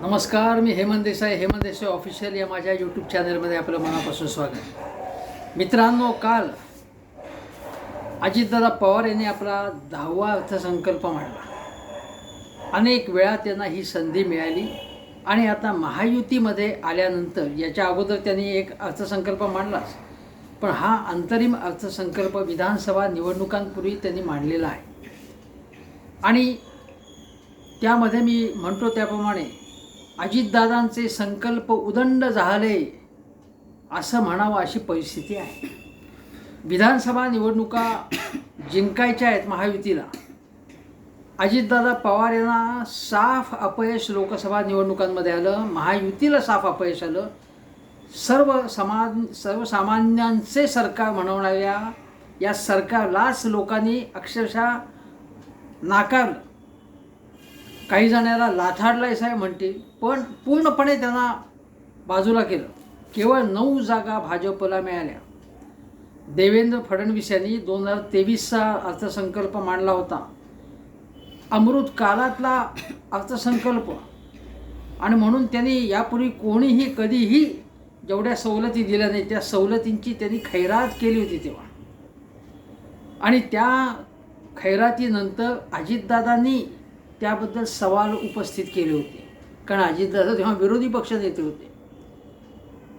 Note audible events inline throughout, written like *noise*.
नमस्कार मी हेमंत देसाई. हेमंत देसाई ऑफिशियल या माझ्या यूट्यूब चॅनलमध्ये आपलं मनापासून स्वागत. मित्रांनो काल अजितदादा पवार यांनी आपला दहावा अर्थसंकल्प मांडला. अनेक वेळा त्यांना ही संधी मिळाली आणि आता महायुतीमध्ये आल्यानंतर याच्या अगोदर त्यांनी एक अर्थसंकल्प मांडलाच. पण हा अंतरिम अर्थसंकल्प विधानसभा निवडणुकांपूर्वी त्यांनी मांडलेला आहे. आणि त्यामध्ये मी म्हणतो त्याप्रमाणे अजितदादांचे संकल्प उदंड झाले असं म्हणावं अशी परिस्थिती आहे. विधानसभा निवडणुका जिंकायच्या आहेत महायुतीला. अजितदादा पवार यांना साफ अपयश लोकसभा निवडणुकांमध्ये आलं महायुतीला साफ अपयश आलं. सर्व समान सर्वसामान्यांचे सरकार म्हणवणाऱ्या या सरकारलाच लोकांनी अक्षरशः नाकारलं. काही जणांना लाथाडलाय साहेब म्हणतील पण पूर्णपणे त्यांना बाजूला केलं. केवळ नऊ जागा भाजपला मिळाल्या. देवेंद्र फडणवीस यांनी दोन हजार तेवीसचा अर्थसंकल्प मांडला होता. अमृत काळातला अर्थसंकल्प. आणि म्हणून त्यांनी यापूर्वी कोणीही कधीही जेवढ्या सवलती दिल्या नाही त्या सवलतींची त्यांनी खैरात केली होती तेव्हा. आणि त्या खैरातीनंतर अजितदादांनी त्याबद्दल सवाल उपस्थित केले होते. कारण अजितदादा तेव्हा विरोधी पक्ष नेते होते.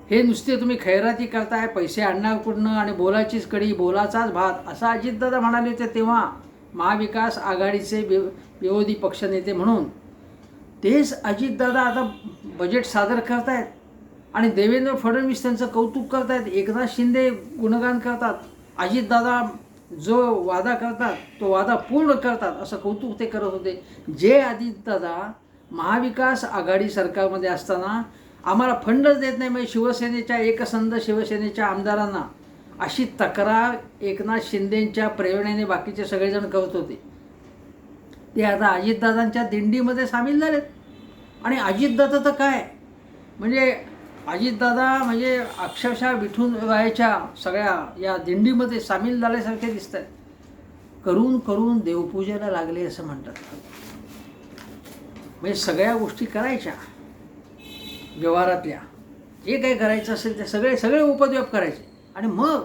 हे नुसते तुम्ही खैराती करताय पैसे आणणार कुठनं आणि बोलाचीच कडी बोलाचाच भात असा अजितदादा म्हणाले होते तेव्हा महाविकास आघाडीचे वि विरोधी पक्षनेते म्हणून. तेच अजितदादा आता बजेट सादर करतायत. आणि देवेंद्र फडणवीस त्यांचं कौतुक करतायत. एकनाथ शिंदे गुणगान करतात. अजितदादा जो वादा करतात तो वादा पूर्ण करतात असं कौतुक ते करत होते. जे अजितदादा महाविकास आघाडी सरकारमध्ये असताना आम्हाला फंडच देत नाही म्हणजे शिवसेनेच्या एकसंध शिवसेनेच्या आमदारांना अशी तक्रार एकनाथ शिंदेंच्या प्रेरणेने बाकीचे सगळेजण करत होते. ते आता अजितदादांच्या दिंडीमध्ये सामील झालेत. आणि अजितदादा तर काय? म्हणजे अजितदादा म्हणजे अक्षरशः विठून व्हायच्या सगळ्या या दिंडीमध्ये सामील झाल्यासारखे दिसत आहेत करून करून देवपूजेला लागले असं म्हणतात. म्हणजे सगळ्या गोष्टी करायच्या. व्यवहारातल्या. जे काही करायचं असेल ते सगळे सगळे उपद्व्याप करायचे. आणि मग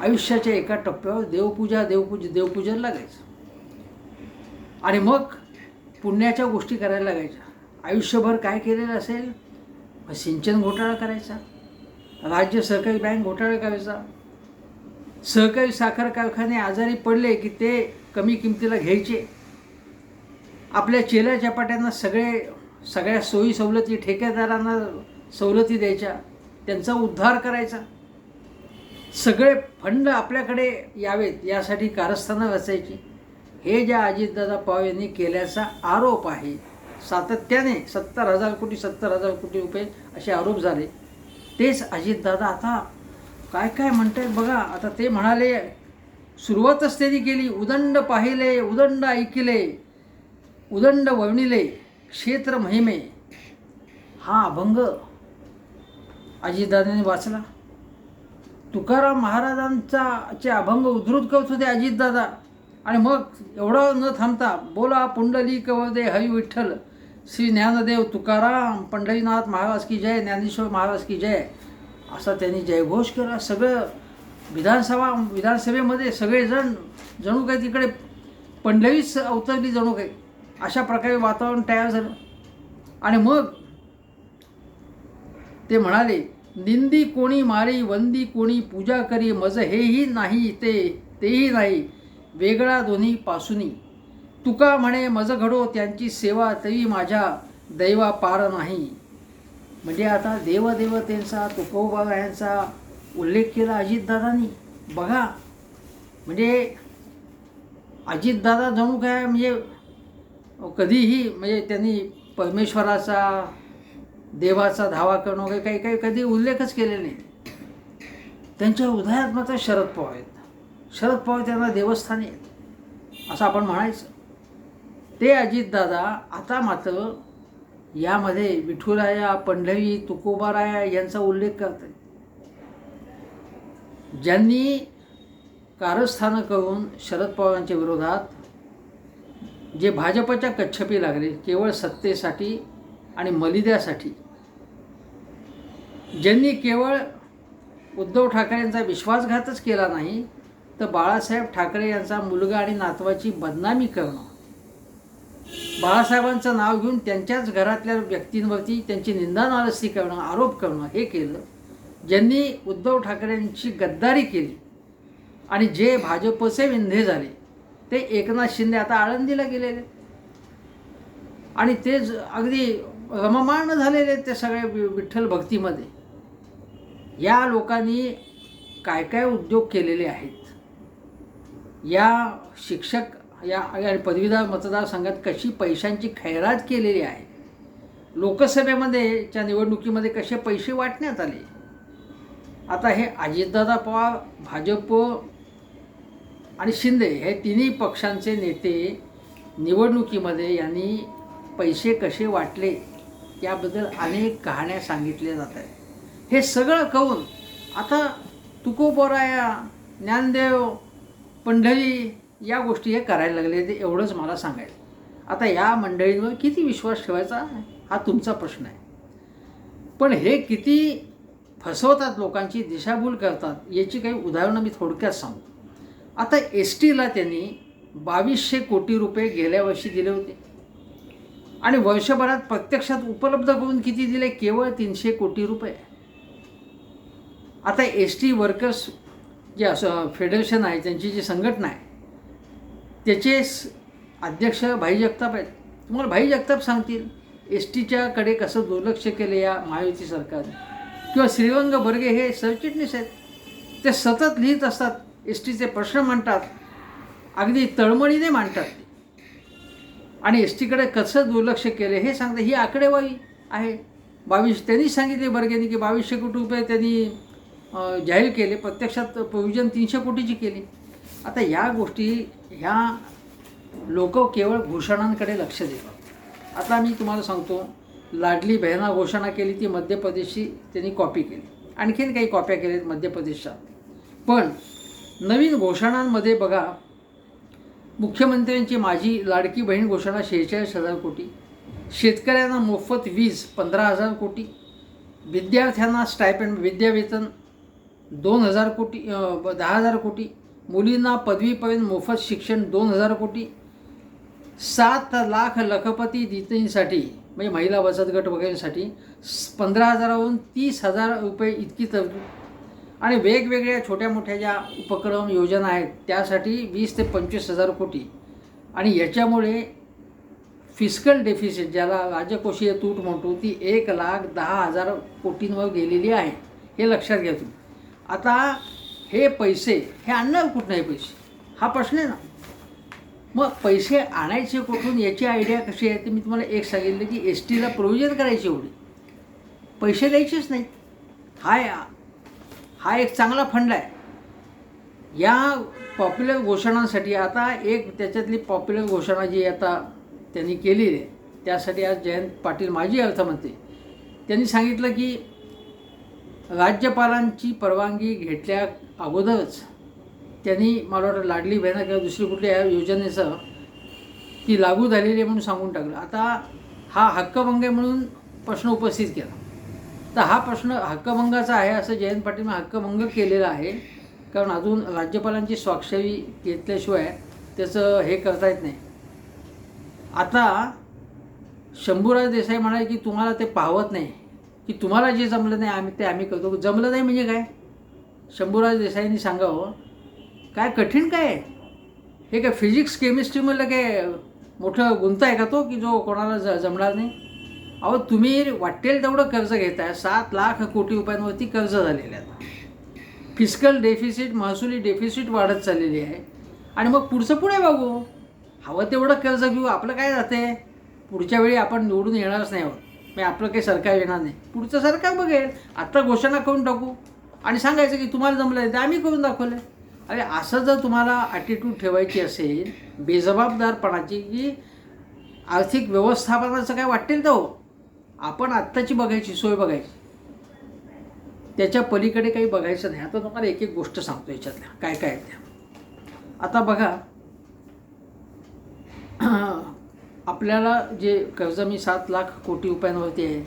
आयुष्याच्या एका टप्प्यावर देवपूजा देवपूज देवपूजन लागायचं. आणि मग पुण्याच्या गोष्टी करायला लागायच्या. आयुष्यभर काय केलेलं असेल? सिंचन घोटाळा करायचा? राज्य सहकारी बँक घोटाळा करायचा? सहकारी साखर कारखाने आजारी पडले की ते कमी किमतीला घ्यायचे? आपल्या चेल्या चपाट्यांना सगळे सगळ्या सोयी सवलती ठेकेदारांना सवलती द्यायच्या त्यांचा उद्धार करायचा? सगळे फंड आपल्याकडे यावेत यासाठी कारस्थानं रचायची हे ज्या अजितदादा पवार यांनी केल्याचा आरोप आहे. सातत्याने सत्तर हजार कोटी सत्तर हजार कोटी रुपये असे आरोप झाले. तेच अजितदादा आता काय काय म्हणतायत बघा. आता ते म्हणाले सुरुवातच त्यांनी केली. उदंड पाहिले उदंड ऐकिले उदंड वळणिले क्षेत्र महिमे. हा अभंग अजितदादांनी वाचला. तुकाराम महाराजांचा चे अभंग उद्धृत करत होते अजितदादा आणि मग एवढं न थांबता बोला पुंडली कवदे हरी विठ्ठल. श्री ज्ञानदेव तुकाराम पंढरीनाथ महाराज की जय ज्ञानेश्वर महाराज की जय असा त्यांनी जयघोष केला. सगळं विधानसभा विधानसभेमध्ये सगळेजण जणू काही तिकडे पंढरीच अवतरली जणू काही. अशा प्रकारे वातावरण तयार झालं. आणि मग ते म्हणाले निंदी कोणी मारी वंदी कोणी पूजा करी मज हेही नाही ते तेही नाही. वेगळा दोन्ही पासुनी. तुका म्हणे मज घडो त्यांची सेवा तरी माझ्या दैवा पार नाही. म्हणजे आता देवदेवतेंचा तुकोबा यांचा उल्लेख केला अजितदादांनी. बघा म्हणजे अजितदादा जणू काय म्हणजे कधीही म्हणजे त्यांनी परमेश्वराचा देवाचा धावा करणं वगैरे काही काही कधी उल्लेखच केलेला नाही. त्यांच्या उदयात्मक मात्र शरद पवार आहेत. शरद पवार त्यांना देवस्थानी आहेत. असं आपण म्हणायचं. ते अजितदादा आता मात्र यामध्ये विठुराया पंढरी तुकोबाराया यांचा उल्लेख करत ज्यांनी कारस्थानं करून शरद पवारांच्या विरोधात जे भाजपच्या कच्छपी लागले केवळ सत्तेसाठी आणि मलिद्यासाठी ज्यांनी केवळ उद्धव ठाकरेंचा विश्वासघातच केला नाही तर बाळासाहेब ठाकरे यांचा मुलगा आणि नातवाची बदनामी करणं बाळासाहेबांचं नाव घेऊन त्यांच्याच घरातल्या व्यक्तींवरती त्यांची निंदा नालस्ती करणं आरोप करणं हे केलं. ज्यांनी उद्धव ठाकरेंची गद्दारी केली आणि जे भाजपचे विंधे झाले ते एकनाथ शिंदे आता आळंदीला गेलेले. आणि ते अगदी रममाण झालेले आहेत ते सगळे विठ्ठल भक्तीमध्ये. या लोकांनी काय काय उद्योग केलेले आहेत? या शिक्षक या आणि पदवीधर मतदारसंघात कशी पैशांची खैरात केलेली आहे? लोकसभेमध्ये च्या निवडणुकीमध्ये कसे पैसे वाटण्यात आले? आता हे अजितदादा पवार भाजप आणि शिंदे हे तिन्ही पक्षांचे नेते निवडणुकीमध्ये यांनी पैसे कसे वाटले याबद्दल अनेक कहाण्या सांगितल्या जात आहेत. हे सगळं कहून आता तुकोबोराया ज्ञानदेव पंढरी या गोष्टी हे करायला लागले ते एवढंच मला सांगायचं. आता या मंडळींवर किती विश्वास ठेवायचा? हा तुमचा प्रश्न आहे. पण हे किती फसवतात लोकांची दिशाभूल करतात याची काही उदाहरणं मी थोडक्यात सांगतो आता एस टीला त्यांनी बावीसशे कोटी रुपये गेल्या वर्षी दिले होते. आणि वर्षभरात प्रत्यक्षात उपलब्ध करून किती दिले? केवळ तीनशे कोटी रुपये. आता एस टी वर्कर्स जे असं फेडरेशन आहे त्यांची जी संघटना आहे त्याचे अध्यक्ष भाई जगताप आहेत. तुम्हाला भाई जगताप सांगतील एस टीच्याकडे कसं दुर्लक्ष केलं या महायुती सरकारने किंवा श्रीरंग बर्गे हे सरचिटणीस आहेत. ते सतत लिहित असतात एस टीचे प्रश्न मांडतात अगदी तळमळीने मांडतात. आणि एस टीकडे कसं दुर्लक्ष केलं हे सांगते ही आकडेवारी आहे. बावीस त्यांनी सांगितले बर्गेने की बावीसशे कोटी रुपये त्यांनी जाहीर केले प्रत्यक्षात प्रोव्हिजन तीनशे कोटीची केली. आता या गोष्टी ह्या लोक केवळ घोषणांकडे लक्ष देतात. आता मी तुम्हाला सांगतो लाडली बहिणा घोषणा केली ती मध्य प्रदेशची त्यांनी कॉपी केली. आणखीन काही कॉप्या केल्यात मध्य प्रदेशात पण नवीन घोषणांमध्ये बघा मुख्यमंत्र्यांची माझी लाडकी बहीण घोषणा शेहेचाळीस हजार कोटी शेतकऱ्यांना मोफत वीज पंधरा हजार कोटी विद्यार्थ्यांना स्टायपेंड विद्यावेतन दोन हजार कोटी दहा हजार कोटी मुलींना पदवीपर्यंत मोफत शिक्षण दोन हजार कोटी सात लाख लखपती दितींसाठी म्हणजे महिला बचत गट वगैरेसाठी पंधरा हजारावरून तीस हजार रुपये इतकी तरतूद आणि वेगवेगळ्या छोट्या मोठ्या ज्या उपक्रम योजना आहेत त्यासाठी वीस ते पंचवीस हजार कोटी. आणि याच्यामुळे फिस्कल डेफिसिट ज्याला राजकोषीय तूट म्हणतो ती एक लाख दहा हजार कोटींवर गेलेली आहे. हे लक्षात घ्या तुम्ही. आता हे पैसे हे आणणार कुठनं आहे पैसे? हा प्रश्न आहे ना. मग पैसे आणायचे कुठून याची आयडिया कशी आहे? ते मी तुम्हाला एक सांगितलं की एस टीला प्रोव्हिजन करायची एवढी. पैसे द्यायचेच नाही हा हा एक चांगला फंड आहे. या पॉप्युलर घोषणांसाठी आता एक त्याच्यातली पॉप्युलर घोषणा जी आता त्यांनी केलेली आहे त्यासाठी आज जयंत पाटील माजी अर्थमंत्री त्यांनी सांगितलं की राज्यपालांची परवानगी घेतल्या अगोदरच त्यांनी मला वाटतं लाडली बहिणा किंवा दुसरी कुठल्या या योजनेचं ती लागू झालेली आहे म्हणून सांगून टाकलं. आता हा हक्कभंग आहे म्हणून प्रश्न उपस्थित केला. तर हा प्रश्न हक्कभंगाचा आहे असं जयंत पाटील हक्कभंग केलेला आहे. कारण अजून राज्यपालांची स्वाक्षरी घेतल्याशिवाय त्याचं हे करता येत नाही. आता शंभूराज देसाई म्हणाले की तुम्हाला ते पाहवत नाही की तुम्हाला जे जमलं नाही आम्ही ते आम्ही करतो. जमलं नाही म्हणजे काय? शंभूराज देसाईंनी सांगावं काय कठीण काय हे काय फिजिक्स केमिस्ट्रीमधलं काय मोठं गुंत आहे का तो की जो कोणाला ज जमणार नाही? अहो तुम्ही वाटेल तेवढं कर्ज घेताय सात लाख कोटी रुपयांवरती कर्ज झालेले आहेत. आता फिजिकल डेफिसिट महसुली डेफिसिट वाढत चाललेली आहे. आणि मग पुढचं पुढे बघू. हवं तेवढं कर्ज घेऊ आपलं काय जाते? पुढच्या वेळी आपण निवडून येणारच नाही आहोत. मग आपलं काही सरकार येणार नाही. पुढचं सरकार बघेल. आत्ता घोषणा करून टाकू. आणि सांगायचं की तुम्हाला जमलं आहे ते आम्ही करून दाखवलं अरे असं जर तुम्हाला ॲटिट्यूड ठेवायची असेल बेजबाबदारपणाची की आर्थिक व्यवस्थापनाचं काय वाटेल तर हो. आपण आत्ताची बघायची सोय बघायची. त्याच्या पलीकडे काही बघायचं नाही. आता तुम्हाला एक एक गोष्ट सांगतो याच्यातल्या. काय काय आहेत त्या. आता बघा *clears throat* आपल्याला जे कर्ज मी सात लाख कोटी रुपयांवरती आहे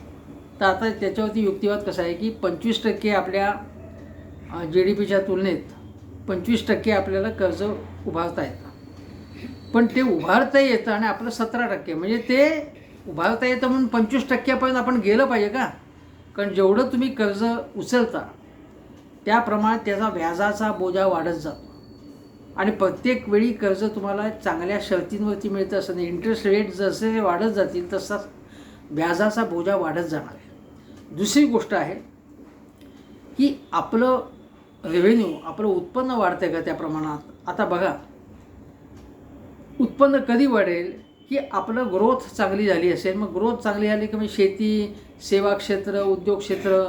तर आता त्याच्यावरती युक्तिवाद कसा आहे की पंचवीस टक्के आपल्या जी डी पीच्या तुलनेत पंचवीस टक्के आपल्याला कर्ज उभारता येतं. पण ते उभारता येतं आणि आपलं सतरा टक्के म्हणजे ते उभारता येतं म्हणून पंचवीस टक्क्यापर्यंत आपण गेलं पाहिजे का? कारण जेवढं तुम्ही कर्ज उचलता त्याप्रमाणे त्याचा व्याजाचा बोजा वाढत जातो. आणि प्रत्येक वेळी कर्ज तुम्हाला चांगल्या शर्तींवरती मिळतं असं नाही. इंटरेस्ट रेट जसे वाढत जातील तसा व्याजाचा बोजा वाढत जाणार आहे. दुसरी गोष्ट आहे की आपलं म्हणजे रेव्हेन्यू आपलं उत्पन्न वाढतं का त्या प्रमाणात? आता बघा उत्पन्न कधी वाढेल की आपलं ग्रोथ चांगली झाली असेल मग ग्रोथ चांगली झाली की मी शेती सेवा क्षेत्र उद्योग क्षेत्र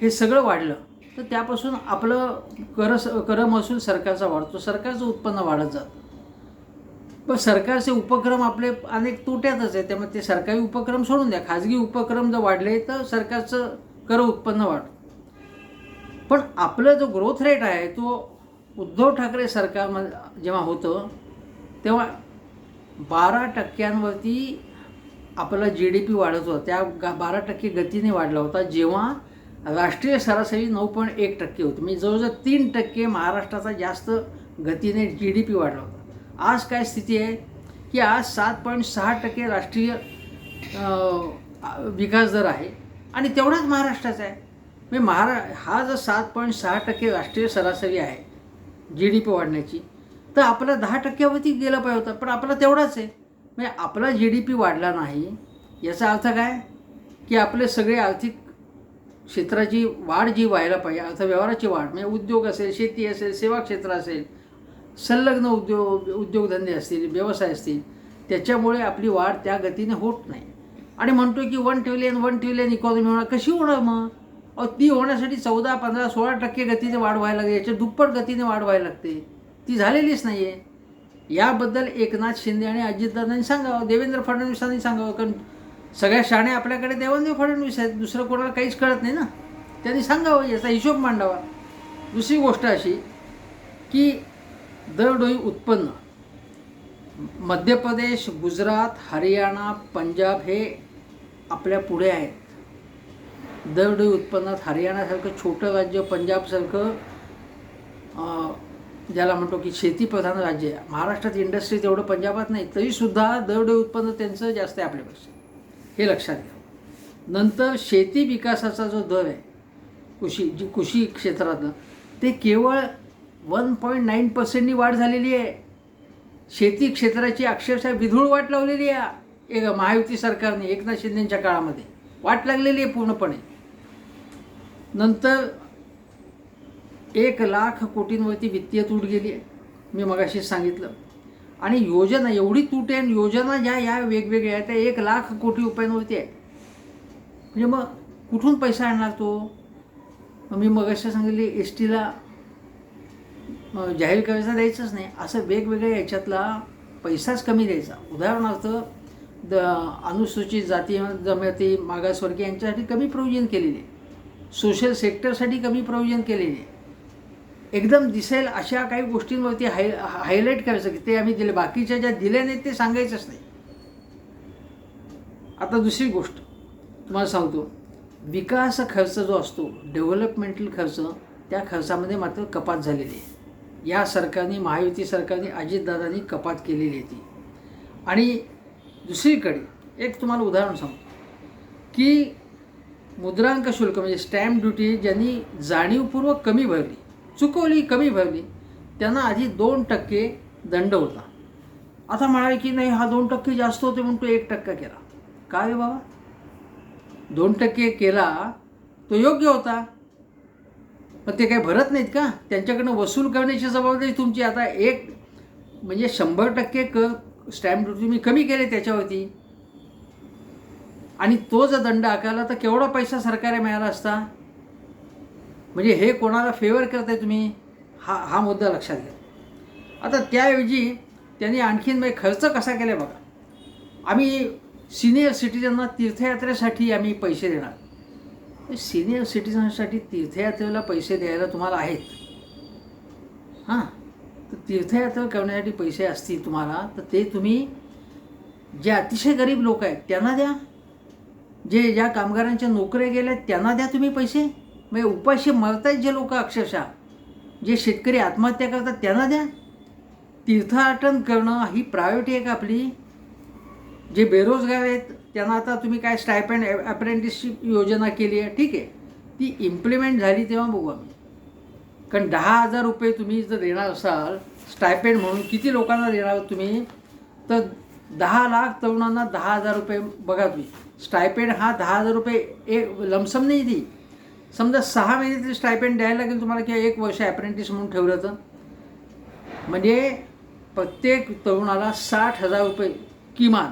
हे सगळं वाढलं तर त्यापासून आपलं कर कर महसूल सरकारचा वाढतो. सरकारचं उत्पन्न वाढत जातं. पण सरकारचे उपक्रम आपले अनेक तोट्यातच आहे त्यामुळे ते सरकारी उपक्रम सोडून द्या. खाजगी उपक्रम जर वाढले तर सरकारचं कर उत्पन्न वाढतं. पण आपलं जो ग्रोथ रेट आहे तो उद्धव ठाकरे सरकार जेव्हा होतं तेव्हा बारा टक्क्यांवरती आपला जी डी पी वाढत होता. त्या गा बारा टक्के गतीने वाढला होता. जेव्हा राष्ट्रीय सरासरी नऊ पॉईंट एक टक्के होती. म्हणजे जवळजवळ तीन टक्के महाराष्ट्राचा जास्त गतीने जी डी पी वाढला होता. आज काय स्थिती आहे? की आज सात पॉईंट सहा टक्के राष्ट्रीय विकास दर आहे. आणि तेवढाच महाराष्ट्राचा आहे. म्हणजे महारा हा जर सात पॉईंट सहा टक्के राष्ट्रीय सरासरी आहे जी डी पी वाढण्याची तर आपला दहा टक्क्यावरती गेला पाहिजे होता पण आपला तेवढाच आहे. म्हणजे आपला जी डी पी वाढला नाही याचा अर्थ काय? की आपले सगळे आर्थिक क्षेत्राची वाढ जी व्हायला पाहिजे अर्थव्यवहाराची वाढ म्हणजे उद्योग असेल शेती असेल सेवा क्षेत्र असेल संलग्न उद्योग उद्योगधंदे असतील व्यवसाय असतील त्याच्यामुळे आपली वाढ त्या गतीने होत नाही. आणि म्हणतो की one trillion one trillion economy होणार कशी होणार मग? ती होण्यासाठी चौदा पंधरा सोळा टक्के गतीने वाढ व्हायला लागते याच्या दुप्पट गतीने वाढ व्हायला लागते. ती झालेलीच नाही आहे याबद्दल एकनाथ शिंदे आणि अजितदादांनी सांगावं देवेंद्र फडणवीसांनी सांगावं कारण सगळ्या शाणे आपल्याकडे देवेंद्र फडणवीस आहेत. दुसरं कोणाला काहीच कळत नाही ना. त्यांनी सांगावं याचा हिशोब मांडावा. दुसरी गोष्ट अशी की दरडोई उत्पन्न. मध्य प्रदेश गुजरात हरियाणा पंजाब हे आपल्या पुढे आहेत. दरडोई उत्पन्नात हरियाणासारखं छोटं राज्य पंजाबसारखं ज्याला म्हणतो की शेतीप्रधान राज्य आहे. महाराष्ट्रात इंडस्ट्री तेवढं पंजाबात नाही तरीसुद्धा दरडोई उत्पन्न त्यांचं जास्त आहे आपल्यापेक्षा हे लक्षात घ्या. नंतर शेती विकासाचा जो दर आहे कृषी जी कृषी क्षेत्रातलं ते केवळ वन पॉईंट नाईन पर्सेंटनी वाढ झालेली आहे. शेती क्षेत्राची अक्षरशः विधूळ वाट लावलेली आहे. एक महायुती सरकारने एकनाथ शिंदेच्या काळामध्ये. वाट लागलेली आहे पूर्णपणे. नंतर एक लाख कोटींवरती वित्तीय तूट गेली आहे. मी मगाशी सांगितलं. आणि योजना एवढी तूट आहे आणि योजना ज्या या वेगवेगळ्या आहेत त्या एक लाख कोटी रुपयांवरती आहे. म्हणजे मग कुठून पैसा आणणार तो? मग मी मगाशी सांगितले एस टीला जाहीर करायचा द्यायचंच नाही. असं वेगवेगळ्या याच्यातला पैसाच कमी द्यायचा. उदाहरणार्थ द अनुसूचित जाती जमाती मागासवर्गीय यांच्यासाठी कमी प्रोव्हिजन केलेली आहे. सोशल सेक्टरसाठी कमी प्रोव्हिजन केलेली आहे. एकदम दिसेल अशा काही गोष्टींवरती हाय हायलाईट करायचं की ते आम्ही दिले. बाकीच्या ज्या दिल्या नाहीत ते सांगायचंच नाही. आता दुसरी गोष्ट तुम्हाला सांगतो. विकास खर्च जो असतो डेव्हलपमेंटल खर्च त्या खर्चामध्ये मात्र कपात झालेली आहे. या सरकारने महायुती सरकारने अजितदादांनी कपात केलेली आहे ती. आणि दुसरीकडे एक तुम्हाला उदाहरण सांगतो. की मुद्रांक शुल्क म्हणजे स्टॅम्प ड्युटी ज्यांनी जाणीवपूर्वक कमी भरली चुकवली कमी भरली त्यांना आधी दोन टक्के दंड होता. आता म्हणाले की नाही हा दोन टक्के जास्त होते म्हणून तो एक टक्का केला. काय रे बाबा? दोन टक्के केला तो योग्य होता. पण ते काही भरत नाहीत का? त्यांच्याकडनं वसूल करण्याची जबाबदारी तुमची. आता एक म्हणजे शंभर टक्के क स्टॅम्प ड्युटी तुम्ही कमी केले त्याच्यावरती. आणि तो जर दंड आकारला तर केवढा पैसा सरकारला मिळाला असता? म्हणजे हे कोणाला फेवर करताय तुम्ही? हा हा मुद्दा लक्षात घ्या. आता त्याऐवजी त्यांनी आणखीन म्हणजे खर्च कसा केला बघा. आम्ही सिनियर सिटीजनना तीर्थयात्रेसाठी आम्ही पैसे देणार. सिनियर सिटीजनसाठी तीर्थयात्रेला पैसे द्यायला तुम्हाला आहेत. हां? तर तीर्थयात्रा करण्यासाठी पैसे असतील तुम्हाला तर ते तुम्ही जे अतिशय गरीब लोक आहेत त्यांना द्या. जे ज्या कामगारांच्या नोकऱ्या गेल्या आहेत, त्यांना द्या तुम्ही पैसे. म्हणजे उपाशी मरतायत जे लोक अक्षरशः. जे शेतकरी आत्महत्या करतात त्यांना द्या. तीर्थाटन करणं ही प्रायोरिटी आहे का आपली. जे बेरोजगार आहेत त्यांना आता तुम्ही काय स्टायपँड अप्रेंटिसशिप योजना केली आहे ठीक आहे. ती इम्प्लिमेंट झाली तेव्हा बघू आम्ही. कारण दहा हजार रुपये तुम्ही जर देणार असाल स्टायपेंड म्हणून किती लोकांना देणार तुम्ही तर दहा लाख तरुणांना दहा हजार रुपये बघा तुम्ही. स्टायपेंड हा दहा हजार रुपये एक लमसम नाही दी. समजा सहा महिने तरी स्टायपेंड द्यायला लागेल तुम्हाला किंवा एक वर्ष ॲप्रेंटिस म्हणून ठेवलं तर. म्हणजे प्रत्येक तरुणाला साठ हजार रुपये किमान.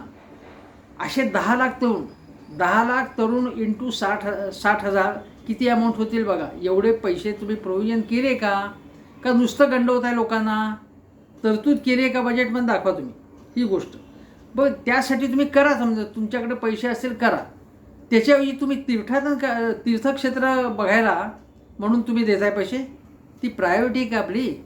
असे दहा लाख तरुण दहा लाख तरुण इंटू साठ साठ हजार किती अमाऊंट होतील बघा. एवढे पैसे तुम्ही प्रोव्हिजन केले का? का नुसतं गंडवत आहे लोकांना? तरतूद केली आहे का? बजेटमध्ये दाखवा तुम्ही. ही गोष्ट. बघ त्यासाठी तुम्ही करा समजा तुमच्याकडे पैसे असतील करा. त्याच्याऐवजी तुम्ही तीर्थाटन का तीर्थक्षेत्र बघायला म्हणून तुम्ही देताय पैसे. ती प्रायोरिटी का आपली?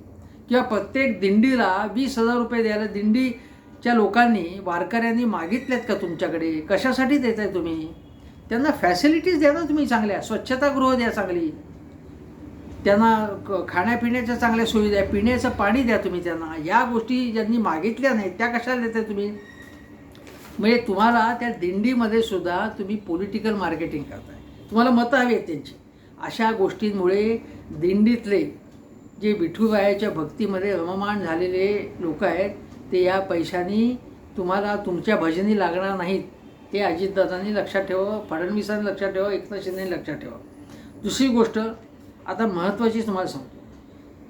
किंवा प्रत्येक दिंडीला वीस हजार रुपये द्यायला दिंडीच्या लोकांनी वारकऱ्यांनी मागितल्यात का तुमच्याकडे? कशासाठी देत आहे तुम्ही? त्यांना फॅसिलिटीज द्या ना तुम्ही चांगल्या. स्वच्छतागृह द्या चांगली. त्यांना क- खाण्यापिण्याच्या चांगल्या सुविधा आहे पिण्याचं पाणी द्या तुम्ही त्यांना. या गोष्टी ज्यांनी मागितल्या नाहीत त्या कशाला देताय तुम्ही? म्हणजे तुम्हाला त्या दिंडीमध्ये सुद्धा तुम्ही पॉलिटिकल मार्केटिंग करताय. तुम्हाला मतं हवी आहेत त्यांची. अशा गोष्टींमुळे दिंडीतले जे विठुबायाच्या भक्तीमध्ये रममाण झालेले लोक आहेत ते या पैशांनी तुम्हाला तुमच्या भजनी लागणार नाहीत. ते अजितदादांनी लक्षात ठेवा फडणवीसांनी लक्षात ठेवा एकनाथ शिंदेनी लक्षात ठेवा दुसरी गोष्ट आता महत्त्वाची तुम्हाला सांगतो.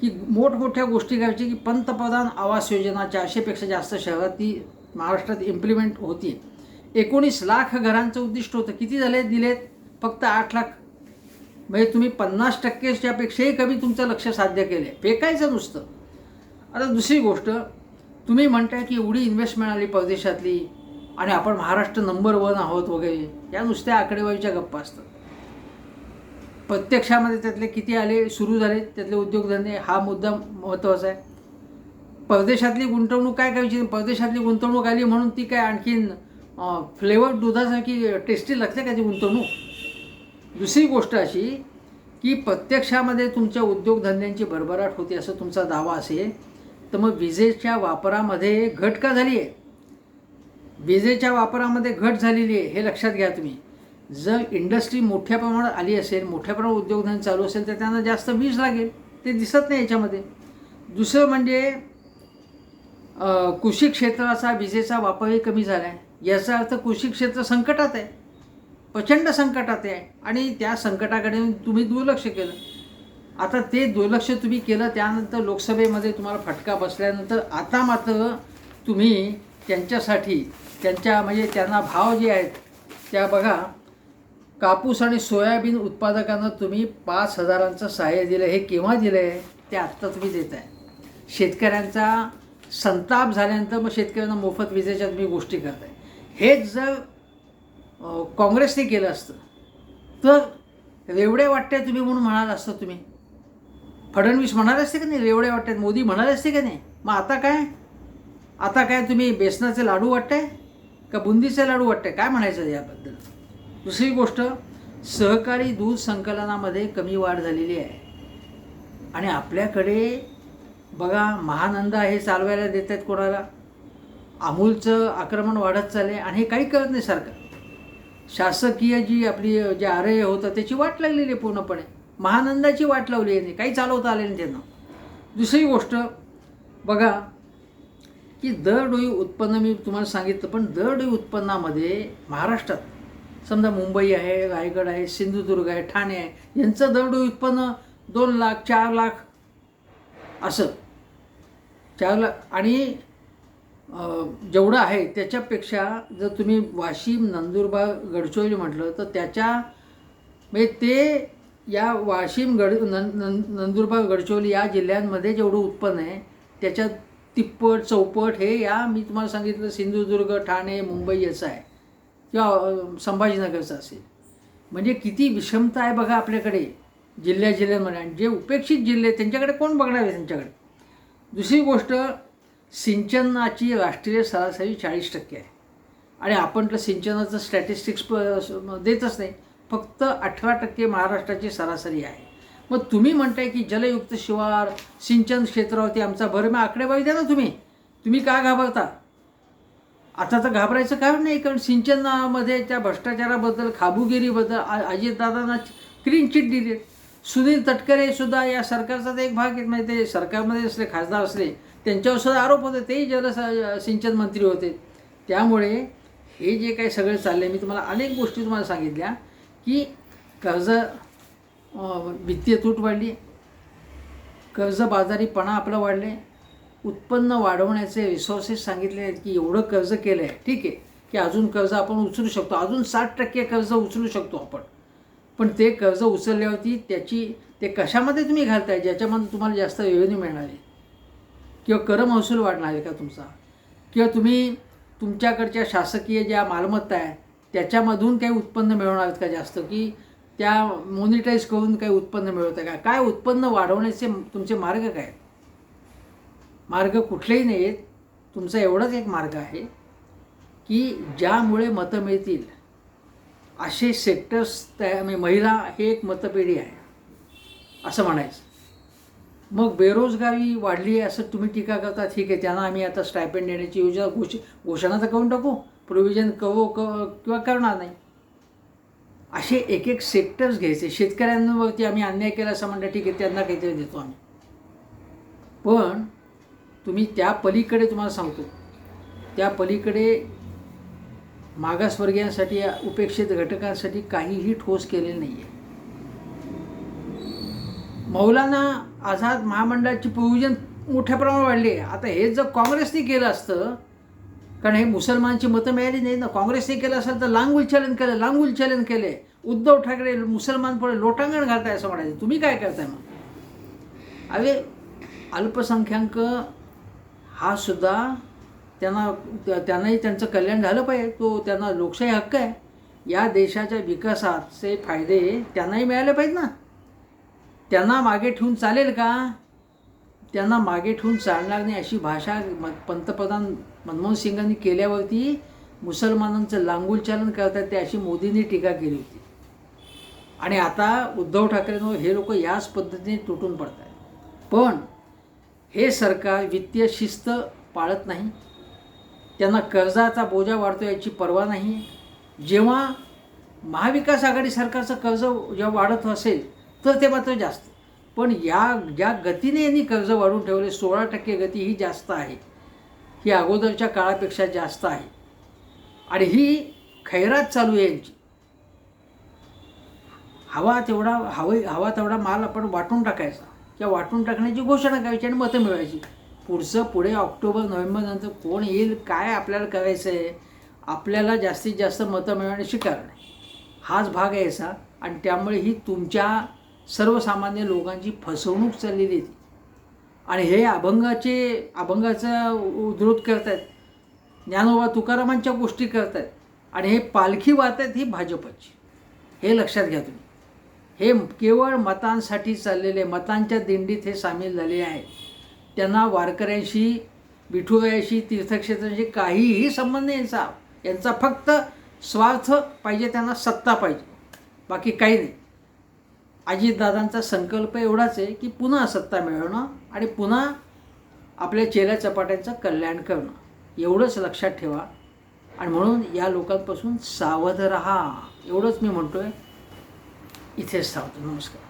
की मोठमोठ्या गोष्टी घ्यायची की पंतप्रधान आवास योजना चारशेपेक्षा जास्त शहरात ती महाराष्ट्रात इम्प्लिमेंट होती. एकोणीस लाख घरांचं उद्दिष्ट होतं. किती झाले? दिलेत? फक्त आठ लाख. म्हणजे तुम्ही पन्नास टक्केच्यापेक्षाही कमी तुमचं लक्ष साध्य केलं आहे फेकायचं नुसतं. आता दुसरी गोष्ट तुम्ही म्हणताय की एवढी इन्व्हेस्टमेंट आली परदेशातली आणि आपण महाराष्ट्र नंबर वन आहोत वगैरे. या नुसत्या आकडेवारीच्या गप्पा असतात. प्रत्यक्षामध्ये त्यातले किती आले सुरू झाले त्यातले उद्योगधंदे हा मुद्दा महत्त्वाचा आहे. परदेशातली गुंतवणूक काय करायची? परदेशातली गुंतवणूक आली म्हणून ती काय आणखीन फ्लेवर दुधासारखी टेस्टी लागते का ती गुंतवणूक? दुसरी गोष्ट अशी की प्रत्यक्षामध्ये तुमच्या उद्योगधंद्यांची भरभराट होते असं तुमचा दावा असेल तर मग विजेच्या वापरामध्ये घट का झाली आहे? विजेच्या वापरामध्ये घट झालेली आहे हे लक्षात घ्या तुम्ही. जर इंडस्ट्री मोठ्या प्रमाणात आली असेल मोठ्या प्रमाणात उद्योगधंदे चालू असेल तर त्यांना जास्त वीज लागेल. ते दिसत नाही याच्यामध्ये. दुसरं म्हणजे कृषी क्षेत्राचा विजेचा वापरही कमी झाला आहे याचा अर्थ कृषी क्षेत्र संकटात आहे. प्रचंड संकटात आहे. आणि त्या संकटाकडे तुम्ही दुर्लक्ष केलं. आता ते दुर्लक्ष तुम्ही केलं त्यानंतर लोकसभेमध्ये तुम्हाला फटका बसल्यानंतर आता मात्र तुम्ही त्यांच्यासाठी त्यांच्या म्हणजे त्यांना भाव जे आहेत त्या बघा. कापूस आणि सोयाबीन उत्पादकांना तुम्ही पाच हजारांचं सहाय्य दिलं हे केव्हा दिलं आहे ते आत्ता तुम्ही देत आहे शेतकऱ्यांचा संताप झाल्यानंतर मग शेतकऱ्यांना मोफत विजेच्या तुम्ही गोष्टी करताय. हेच जर काँग्रेसने केलं असतं तर रेवडे वाटते तुम्ही म्हणून म्हणाल असतं तुम्ही. फडणवीस म्हणाले असते का नाही रेवडे वाटतात मोदी म्हणाले असते का नाही? मग आता काय? आता काय तुम्ही बेसनाचे लाडू वाटताय का बुंदीचे लाडू वाटते काय म्हणायचं याबद्दल? दुसरी गोष्ट सहकारी दूध संकलनामध्ये कमी वाढ झालेली आहे. आणि आपल्याकडे बघा महानंदा हे चालवायला देत आहेत कोणाला? अमूलचं आक्रमण वाढत चालले आणि हे काही करत नाही सरकार. शासकीय जी आपली जे आरय होतं त्याची वाट लागलेली आहे पूर्णपणे. महानंदाची वाट लावली आहे काही चालवता आले नाही त्यांना. दुसरी गोष्ट बघा की दरडोई उत्पन्न मी तुम्हाला सांगितलं पण दरडोई उत्पन्नामध्ये महाराष्ट्रात समजा मुंबई आहे रायगड आहे सिंधुदुर्ग आहे ठाणे आहे यांचं दरडोई उत्पन्न दोन लाख चार लाख असं. चार आणि जेवढं आहे त्याच्यापेक्षा जर तुम्ही वाशिम नंदुरबार गडचिरोली म्हटलं तर त्याच्या म्हणजे ते या वाशिम गड नं नंदुरबार गडचिरोली या जिल्ह्यांमध्ये जेवढं उत्पन्न आहे त्याच्यात तिप्पट चौपट हे या मी तुम्हाला सांगितलं सिंधुदुर्ग ठाणे मुंबई याचं आहे. किंवा संभाजीनगरचं असेल. म्हणजे किती विषमता आहे बघा आपल्याकडे. जिल्ह्या जिल्ह्यांमध्ये आणि जे उपेक्षित जिल्हे आहेत, त्यांच्याकडे कोण बघणार आहे त्यांच्याकडे? दुसरी गोष्ट सिंचनाची राष्ट्रीय सरासरी चाळीस टक्के आहे. आणि आपण तर सिंचनाचं स्टॅटिस्टिक्स देतच नाही. फक्त अठरा टक्के महाराष्ट्राची सरासरी आहे. मग तुम्ही म्हणताय की जलयुक्त शिवार सिंचन क्षेत्रावरती आमचा भर मग आकडेवारी द्या ना तुम्ही? तुम्ही का घाबरता? आता तर घाबरायचं कारण नाही कारण सिंचनामध्ये त्या भ्रष्टाचाराबद्दल खाबुगिरीबद्दल आ- अजितदादांना क्लीन चिट दिली. आहे. सुनील तटकरे सुद्धा या सरकारचाच एक भाग आहेत म्हणजे ते सरकारमध्ये असले खासदार असले त्यांच्यावर सुद्धा आरोप होते. तेही जल सिंचन मंत्री होते. त्यामुळे हे जे काही सगळं चाललं आहे मी तुम्हाला अनेक गोष्टी तुम्हाला सांगितल्या की कर्ज वित्तीय तूट वाढली. कर्जबाजारीपणा आपलं वाढले उत्पन्न वाढवण्याचे रिसोर्सेस सांगितले आहेत की एवढं कर्ज केलं आहे ठीक आहे. की अजून कर्ज आपण उचलू शकतो. अजून साठ टक्के कर्ज उचलू शकतो आपण. पण ते कर्ज उचलल्यावरती त्याची ते कशामध्ये तुम्ही घालताय ज्याच्यामध्ये तुम्हाला जास्त रेव्हेन्यू मिळणार आहे? किंवा कर महसूल वाढणार आहे का तुमचा? किंवा तुम्ही तुमच्याकडच्या शासकीय ज्या मालमत्ता आहे त्याच्यामधून काही उत्पन्न मिळवणार आहेत का जास्त? की त्या मॉनिटाईज करून काही उत्पन्न मिळवतं का? काय उत्पन्न वाढवण्याचे तुमचे मार्ग काय आहेत? मार्ग कुठलेही नाही आहेत तुमचा एवढाच एक मार्ग आहे की ज्यामुळे मतं मिळतील. असे सेक्टर्स तयार म्हणजे महिला हे एक मतपेढी आहे. असं म्हणायचं. मग बेरोजगारी वाढली आहे असं तुम्ही टीका करता ठीक आहे त्यांना आम्ही आता स्टायपेंड देण्याची योजना घोष घोषणा तर करून टाकू. प्रोव्हिजन करू क किंवा करणार नाही. असे एक एक सेक्टर्स घ्यायचे. शेतकऱ्यांवरती आम्ही अन्याय केला असं म्हणलं ठीक आहे त्यांना काहीतरी देतो आम्ही. पण तुम्ही त्या पलीकडे तुम्हाला सांगतो. त्या पलीकडे मागासवर्गीयांसाठी उपेक्षित घटकांसाठी काहीही ठोस केले नाही आहे मौलाना आझाद महामंडळाची प्रयोजन मोठ्या प्रमाणात वाढली आहे. आता हे जर काँग्रेसने केलं असतं कारण हे मुसलमानची मतं मिळाली नाही ना काँग्रेसने केलं असेल तर लांगुल उच्चालन केलं लांगुल उच्चालन केले. उद्धव ठाकरे मुसलमान पुढे लोटांगण घालताय असं म्हणायचं. तुम्ही काय करताय मग? अरे अल्पसंख्याक हा सुद्धा त्यांना त्या- त्यांनाही त्यांचं कल्याण झालं पाहिजे. तो त्यांना लोकशाही हक्क आहे. या देशाच्या विकासाचे फायदे त्यांनाही मिळाले पाहिजेत ना. त्यांना मागे ठेवून चालेल का? त्यांना मागे ठेवून चालणार नाही अशी भाषा म- पंतप्रधान मनमोहन सिंगांनी केल्यावरती मुसलमानांचं लांगुलचालन करतात ते अशी मोदींनी टीका केली होती. आणि आता उद्धव ठाकरेंवर हे लोक याच पद्धतीने तुटून पडत आहेत पण हे सरकार वित्तीय शिस्त पाळत नाही. त्यांना कर्जाचा बोजा वाढतो याची पर्वा नाही. जेव्हा महाविकास आघाडी सरकारचं कर्ज जेव्हा वाढत असेल तर ते मात्र जास्त. पण या ज्या गतीने यांनी कर्ज वाढवून ठेवले सोळा टक्के गती ही जास्त आहे. ही अगोदरच्या काळापेक्षा जास्त आहे. आणि ही खैरात चालू आहे यांची. हवा तेवढा हवे हवा तेवढा माल आपण वाटून टाकायचा. किंवा वाटून टाकण्याची घोषणा करायची आणि मतं मिळवायची. पुढचं पुढे ऑक्टोबर नोव्हेंबरनंतर कोण येईल काय आपल्याला करायचं आहे आपल्याला जास्तीत जास्त मतं मिळवण्याची कारण हाच भाग आहे असा आणि त्यामुळे ही तुमच्या सर्वसामान्य लोकांची फसवणूक चाललेली आहे आणि हे अभंगाचे अभंगाचा उद्धृत करत आहेत ज्ञानोबा तुकारामांच्या गोष्टी करत आहेत आणि हे पालखी वाहत आहेत ही भाजपची. हे लक्षात घ्या तुम्ही. हे केवळ मतांसाठी चाललेले मतांच्या दिंडीत हे सामील झाले आहे त्यांना वारकऱ्यांशी विठुरायाशी तीर्थक्षेत्रांशी काहीही संबंध नाही यांचा. यांचा फक्त स्वार्थ पाहिजे त्यांना सत्ता पाहिजे. बाकी काही नाही. अजितदादांचा संकल्प एवढाच आहे की पुन्हा सत्ता मिळवणं आणि पुन्हा आपल्या चेल्या चपाट्यांचं कल्याण करणं. एवढंच लक्षात ठेवा. आणि म्हणून या लोकांपासून सावध रहा. एवढंच मी म्हणतो आहे इथेच थांबतो. नमस्कार.